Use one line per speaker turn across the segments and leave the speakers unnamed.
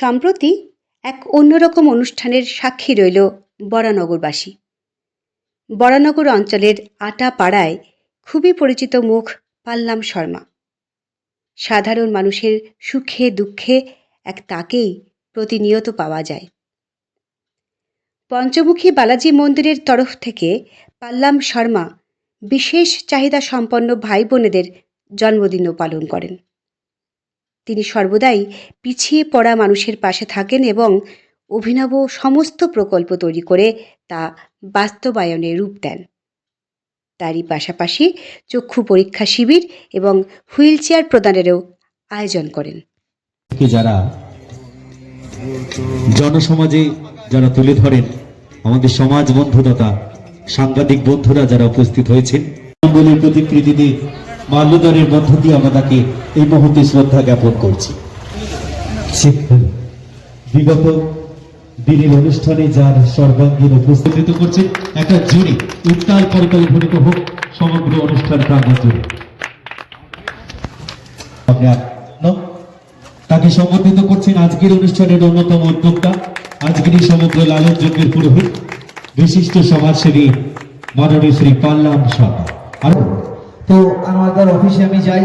সম্প্রতি এক অন্যরকম অনুষ্ঠানের সাক্ষী রইল বরানগরবাসী। বরানগর অঞ্চলের আটা পাড়ায় খুবই পরিচিত মুখ পাল্লাম শর্মা। সাধারণ মানুষের সুখে দুঃখে এক তাকেই প্রতিনিয়ত পাওয়া যায়। পঞ্চমুখী বালাজি মন্দিরের তরফ থেকে পাল্লাম শর্মা বিশেষ চাহিদা সম্পন্ন ভাই বোনেদের জন্মদিনও পালন করেন। তিনি সর্বদাই পিছিয়ে পড়া মানুষের পাশে থাকেন এবং অভিনব সমস্ত প্রকল্প তৈরি করে তা বাস্তবায়নে রূপ দেন। তারই পাশাপাশি চক্ষু পরীক্ষা শিবির এবং হুইল চেয়ার প্রদানেরও আয়োজন করেন।
যারা জনসমাজে যারা তুলে ধরেন, আমাদের সমাজ বন্ধু তথা সাংবাদিক বন্ধুরা যারা উপস্থিত হয়েছেন প্রতিকৃতিতে মাল্যদানের মধ্য দিয়ে আমরা তাকে এই মুহূর্তে শ্রদ্ধা জ্ঞাপন করছি। বিগত দিনের অনুষ্ঠানে যার সর্বাঙ্গীন উপস্থিত করছে একটা জুড়ে উত্তাল ধ্বনিত হোক সমগ্র অনুষ্ঠান প্রাঙ্গণ জুড়ে তাকে সম্বোধিত করছেন আজকের অনুষ্ঠানের অন্যতম উদ্যোক্তা আজকের এই সমগ্র লালন যজ্ঞের পুরোহিত বিশিষ্ট সমাজসেবী মাননীয় শ্রী পাল্লাম শর্মা। আর
তো আনোয়ারদার অফিসে আমি যাই।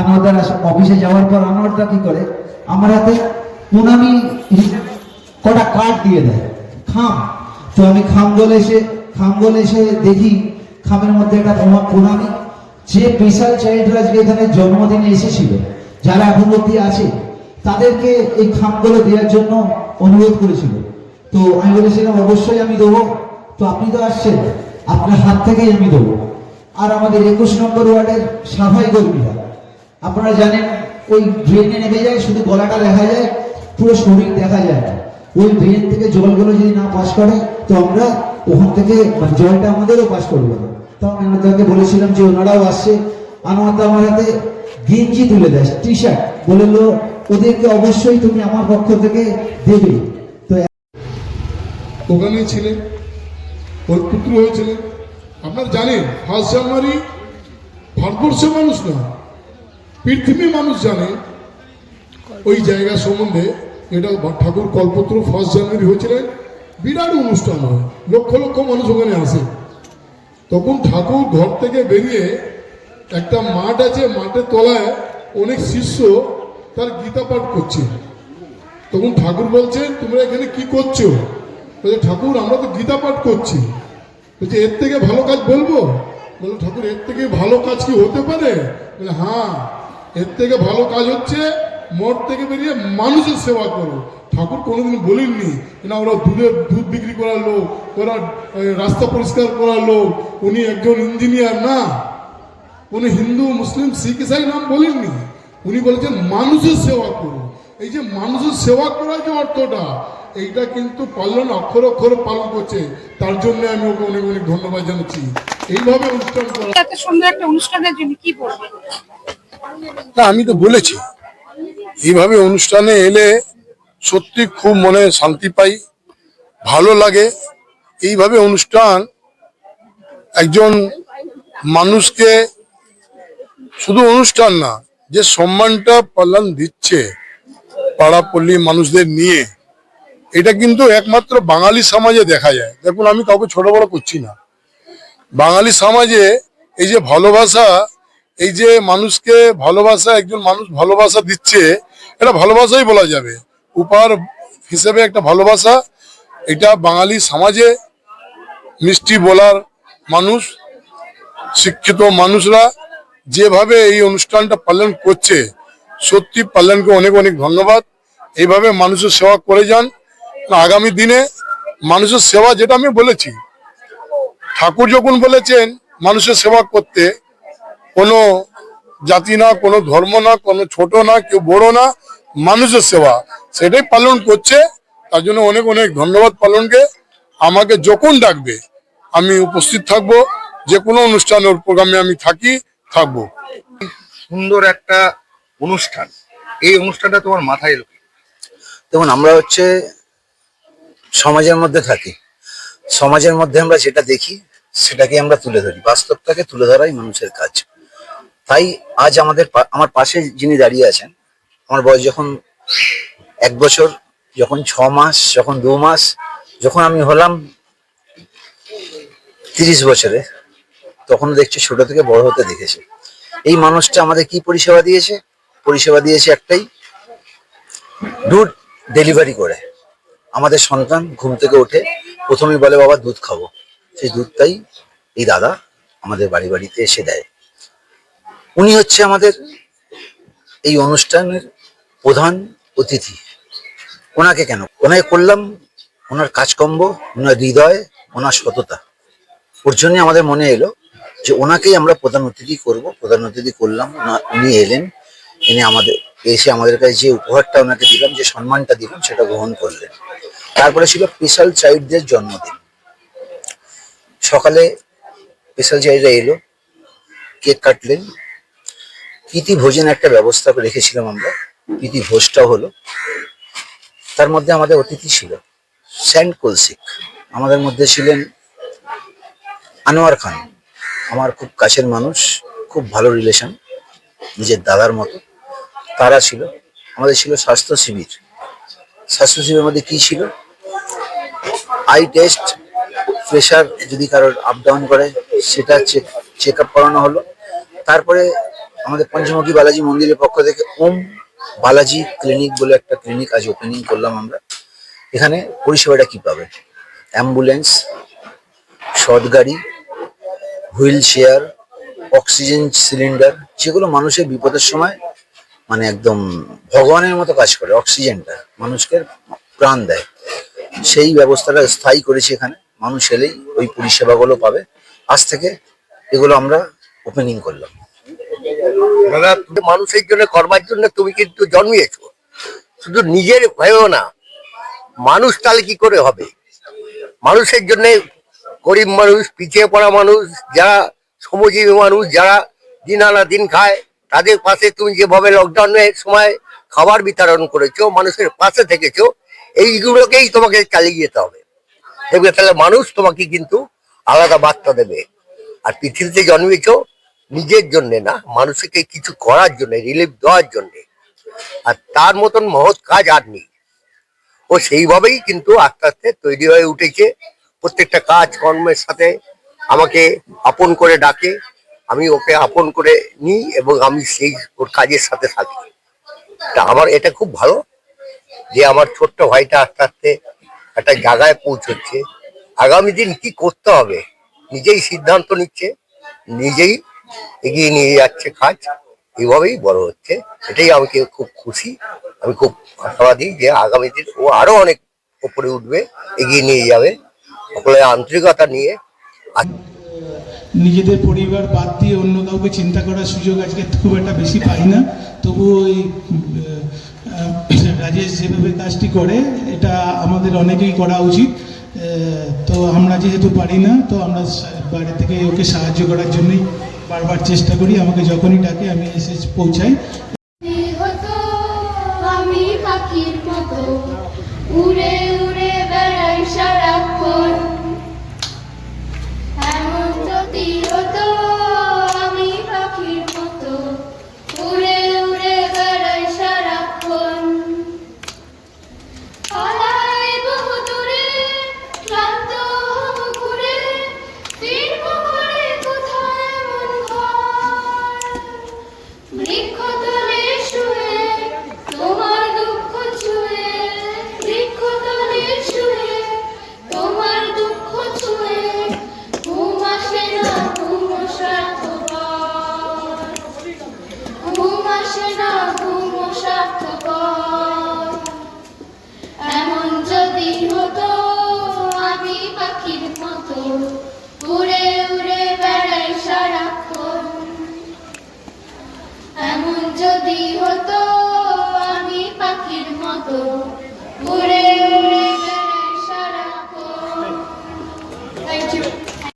আনোয়ারদার অফিসে যাওয়ার পর আনোয়ারদা কি করে? আমার হাতে পুনামি কটা কার্ড দিয়ে দেয়। খাম। তো আমি খাম গলে এসে, খাম গলে এসে দেখি খামের মধ্যে একটা তোমার পুনামি যে স্পেশাল চাইল্ডরা আজকে এখানে জন্মদিনে এসেছিল, যারা এখন অব্দি আছে, তাদেরকে এই খামগুলো দেওয়ার জন্য অনুরোধ করেছিল। তো আমি বলেছিলাম, অবশ্যই আমি দেবো। তো আপনি তো আসছেন। আপনার হাত থেকেই আমি দেবো। আর আমাদের একুশ নম্বর ওয়ার্ডের সাফাই কর্মীরা। আপনারা জানেন, ওই ড্রেনে নেমে যায়, শুধু গলাটা দেখা যায়, পুরো শরীর দেখা যায় না। ওই ড্রেন থেকে জলগুলো যদি না পাস করে, তো আমরা ওখান থেকে মানে জলটা আমাদেরও পাস করবে না। তো আমি ওনাদেরকে বলেছিলাম যে ওনারাও আসছে। আনোয়ার আমার হাতে গেঞ্জি তুলে দেয় টি শার্ট বলল ওদেরকে অবশ্যই তুমি আমার পক্ষ থেকে দেবে। তো
ওখানে ছিলেন, ওর পুত্র হয়েছিলেন। আপনারা জানেন, ফার্স্ট জানুয়ারি ভারতবর্ষের মানুষ না, পৃথিবীর মানুষ জানে ওই জায়গা সম্বন্ধে এটা ঠাকুর কল্পত্র ফার্স্ট জানুয়ারি হয়েছিলেন, বিরাট অনুষ্ঠান হয়, লক্ষ লক্ষ মানুষ ওখানে আসে। তখন ঠাকুর ঘর থেকে বেরিয়ে একটা মাঠ আছে, মাঠের তলায় অনেক শিষ্য তার গীতা পাঠ করছে। তখন ঠাকুর বলছেন তোমরা এখানে কি করছ? ঠাকুর, আমরা তো গীতা পাঠ করছি। বলছে, এর থেকে ভালো কাজ বলব? বলে ঠাকুর, এর থেকে ভালো কাজ কি হতে পারে? বলে হ্যাঁ এর থেকে ভালো কাজ হচ্ছে মঠ থেকে বেরিয়ে মানুষের সেবা করো। ঠাকুর কোনোদিন বলেননি না, ওরা দুধের দুধ বিক্রি করার লোক, ওরা রাস্তা পরিষ্কার করার লোক, উনি একজন ইঞ্জিনিয়ার না। উনি হিন্দু, মুসলিম, শিখ, ইসাই নাম বলেননি। উনি বলেছেন, মানুষের সেবা করো। এই যে, মানুষের সেবা করার যে অর্থটা এইটা কিন্তু পালন অক্ষর অক্ষরে পালন করছে। তার জন্য আমি ওকে অনেক অনেক ধন্যবাদ জানাচ্ছি। এইভাবে অনুষ্ঠান করা
এত সুন্দর একটা অনুষ্ঠানের জন্য কি বলবেন?
না আমি তো বলেছি। এইভাবে অনুষ্ঠানে এলে সত্যি খুব মনে শান্তি পাই ভালো লাগে। এইভাবে অনুষ্ঠান একজন মানুষকে শুধু অনুষ্ঠান না যে সম্মানটা পালন দিচ্ছে পাড়াপল্লী মানুষদের নিয়ে এটা কিন্তু একমাত্র বাঙালি সমাজে দেখা যায়। দেখুন, আমি কাউকে ছোট বড় করছি না। বাঙালি সমাজে এই যে ভালোবাসা, এই যে মানুষকে ভালোবাসা, একজন মানুষ ভালোবাসা দিচ্ছে, এটা ভালোবাসাই বলা যাবে। উপহার হিসেবে একটা ভালোবাসা, এটা বাঙালি সমাজে মিষ্টি বলার মানুষ, শিক্ষিত মানুষরা যেভাবে এই অনুষ্ঠানটা পালন করছে, সত্যি পালনকে অনেক অনেক ধন্যবাদ। এইভাবে মানুষের সেবা করে যান। আগামী দিনে মানুষের সেবা যেটা আমি বলেছি ঠাকুর যখন বলেছেন মানুষের সেবা করতে কোনো জাতি না কোনো ধর্ম না কোনো ছোট না কেউ বড় না মানুষের সেবা সেটাই পালন করছে। তার জন্য অনেক অনেক ধন্যবাদ পালনকে। আমাকে যখন ডাকবে আমি উপস্থিত থাকব। যে কোনো অনুষ্ঠান ওর প্রোগ্রামে আমি থাকি থাকব।
সুন্দর একটা অনুষ্ঠান। এই অনুষ্ঠানটা তোমার মাথায় এলো
দেখুন আমরা হচ্ছে সমাজের মধ্যে থাকি। সমাজের মধ্যে আমরা যেটা দেখি, সেটাকে আমরা তুলে ধরি। বাস্তবটাকে তুলে ধরাই মানুষের কাজ। তাই আজ আমাদের আমার পাশে যিনি দাঁড়িয়ে আছেন, আমার বয়স যখন
এক বছর, যখন ছ মাস, যখন দু মাস, যখন আমি হলাম তিরিশ বছরে, তখন দেখছি ছোট থেকে বড় হতে দেখেছে। এই মানুষটা আমাদের কি পরিষেবা দিয়েছে? পরিষেবা দিয়েছে একটাই, দুধ ডেলিভারি করে। আমাদের সন্তান ঘুম থেকে উঠে প্রথমে বলে, বাবা, দুধ খাব। সেই দুধটাই এই দাদা আমাদের বাড়ি বাড়িতে এসে দেয়। উনি হচ্ছে আমাদের এই অনুষ্ঠানের প্রধান অতিথি। ওনাকে কেন? ওনাকে করলাম ওনার কাজকর্ম ওনার হৃদয়, ওনার সততা। ওর জন্য আমাদের মনে এলো যে ওনাকেই আমরা প্রধান অতিথি করব। প্রধান অতিথি করলাম উনি এলেন, এনে আমাদের, এসে আমাদের কাছে যে উপহারটা ওনাকে দিলাম, যে সম্মানটা দিলাম, সেটা গ্রহণ করলেন। তারপরে ছিল স্পেশাল চাইল্ডদের জন্মদিন। সকালে স্পেশাল চাইল্ডরা এলো, কেক কাটলেন। প্রীতি ভোজন একটা ব্যবস্থা রেখেছিলাম আমরা। প্রীতি ভোজটা হলো। তার মধ্যে আমাদের অতিথি ছিল স্যান্ড কলসিক। আমাদের মধ্যে ছিলেন আনোয়ার খান। আমার খুব কাছের মানুষ, খুব ভালো রিলেশন নিজের দাদার মতো। তারা ছিল। আমাদের ছিল স্বাস্থ্য শিবির। স্বাস্থ্য শিবিরের মধ্যে কি ছিল? আই টেস্ট প্রেশার যদি কারোর আপ ডাউন করে, সেটা চেক চেক আপ করানো হলো। তারপরে আমাদের পঞ্চমুখী বালাজি মন্দিরের পক্ষ থেকে ওম বালাজি ক্লিনিক বলে একটা ক্লিনিক আজ ওপেনিং করলাম আমরা। এখানে পরিষেবাটা কি পাবে? অ্যাম্বুলেন্স সৎ গাড়ি হুইল চেয়ার অক্সিজেন সিলিন্ডার যেগুলো মানুষের বিপদের সময় মানে একদম ভগবানের মতো কাজ করে অক্সিজেনটা মানুষকে প্রাণ দেয়। সেই ব্যবস্থাটা স্থায়ী করেছি এখানে। মানুষ এলেই ওই পরিষেবাগুলো পাবে। আজ থেকে এগুলো আমরা ওপেনিং করলাম।
দাদা মানুষের জন্য করবার জন্য তুমি কিন্তু জন্মিয়েছো। শুধু নিজের ভেবেও না, মানুষ তাহলে কি করে হবে? মানুষের জন্য গরিব মানুষ, পিছিয়ে পড়া মানুষ, যারা শ্রমজীবী মানুষ, যারা দিন আনা দিন খায়, তাদের পাশে তুমি যেভাবে লকডাউনের সময় খাবার বিতরণ করেছ, মানুষের পাশে থেকেছো এইগুলোকেই তোমাকে চালিয়ে যেতে হবে। দেখবে তাহলে মানুষ তোমাকে কিন্তু আলাদা বার্তা দেবে। আর পৃথিবীতে জন্মেছো নিজের জন্যে না, মানুষকে কিছু করার জন্য রিলিফ দেওয়ার জন্যে। আর তার মতন মহৎ কাজ আর নেই। ও সেইভাবেই কিন্তু আস্তে আস্তে তৈরি হয়ে উঠেছে। প্রত্যেকটা কাজ কর্মের সাথে আমাকে আপন করে ডাকে। আমি ওকে আপন করে নিই এবং আমি সেই ওর কাজের সাথে থাকি। তা আমার এটা খুব ভালো। যে আমার ছোট্ট ভাইটা আস্তে আস্তে একটা জায়গায় পৌঁছচ্ছে। আগামী দিন কি করতে হবে? নিজেই সিদ্ধান্ত নিচ্ছে, নিজেই এগিয়ে নিয়ে যাচ্ছে কাজ এইভাবেই বড় হচ্ছে। এটাই আমাকে খুব খুশি। আমি খুব আশাবাদী যে আগামী দিন ও আরও অনেক উপরে উঠবে, এগিয়ে নিয়ে যাবে। সকলের আন্তরিকতা নিয়ে
নিজেদের পরিবার বাদ দিয়ে অন্য কাউকে চিন্তা করার সুযোগ আজকে খুব একটা বেশি পাই না। তবু ওই রাজেশ যেভাবে কাজটি করে, এটা আমাদের অনেকেই করা উচিত। তো আমরা যেহেতু পারি না, তো আমরা বাড়ি বাইরে থেকে ওকে সাহায্য করার জন্যই বারবার চেষ্টা করি। আমাকে যখনই ডাকে, আমি এসে পৌঁছাই।